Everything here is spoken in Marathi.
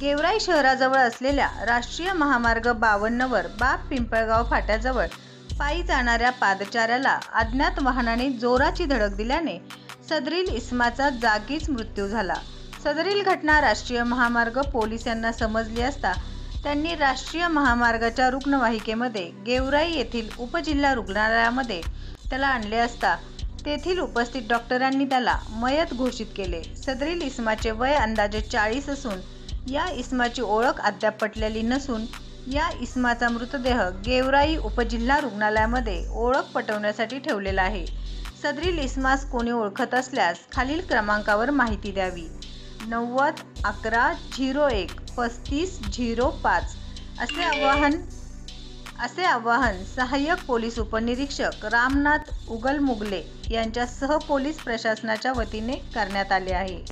गेवराई शहराजवळ असलेल्या राष्ट्रीय महामार्ग बावन्नवर बाप पिंपळगाव फाट्याजवळ पायी जाणाऱ्या पादचाऱ्याला अज्ञात वाहनाने जोराची धडक दिल्याने सदरील इस्माचा जागीच मृत्यू झाला. सदरील घटना राष्ट्रीय महामार्ग पोलीस यांना समजली असता त्यांनी राष्ट्रीय महामार्गाच्या रुग्णवाहिकेमध्ये गेवराई येथील उपजिल्हा रुग्णालयामध्ये त्याला आणले असता तेथील उपस्थित डॉक्टरांनी त्याला मयत घोषित केले. सदरील इस्माचे वय अंदाजे चाळीस असून या इस्माची ओळख अद्याप पटलेली नसून या इस्माचा मृतदेह गेवराई उपजिल्हा रुग्णालयामध्ये ओळख पटवण्यासाठी ठेवलेला आहे. सदरील इस्मास कोणी ओळखत असल्यास खालील क्रमांकावर माहिती द्यावी. नव्वद अकरा झिरो एक पस्तीस झिरो पाच असे आवाहन असे आवाहन सहाय्यक पोलीस उपनिरीक्षक रामनाथ उगलमुगले यांच्या सह पोलीस प्रशासनाच्या वतीने करण्यात आले आहे.